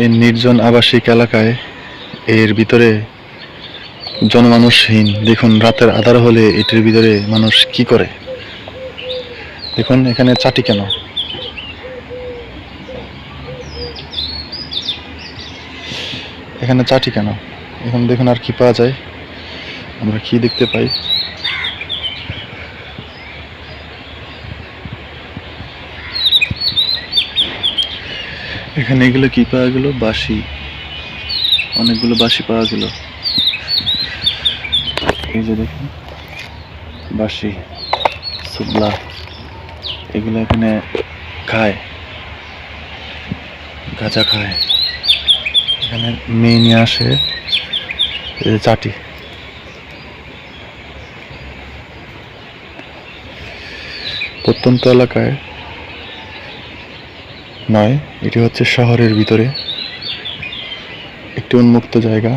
এই নির্জন আবাসিক এলাকায় এর ভিতরে জনমানুষহীন। দেখুন, রাতের আধার হলে এটির ভিতরে মানুষ কি করে? দেখুন, এখানে চাটি কেন? এখানে চাটি কেন? এখন দেখুন আর কি পাওয়া যায়। আমরা কি দেখতে পাই? এখানে এগুলো কি পাওয়া গেল? বাঁশি। অনেকগুলো বাঁশি পাওয়া গেল। এই যে দেখুন, বাঁশি, সুবলা, এগুলো এখানে খায়। গাঁজা খায়। এখানে মেয়ে নিয়ে আসে চাটি। প্রত্যন্ত এলাকায় নয় এটি হচ্ছে শহরের ভিতরে একটি উন্মুক্ত জায়গা।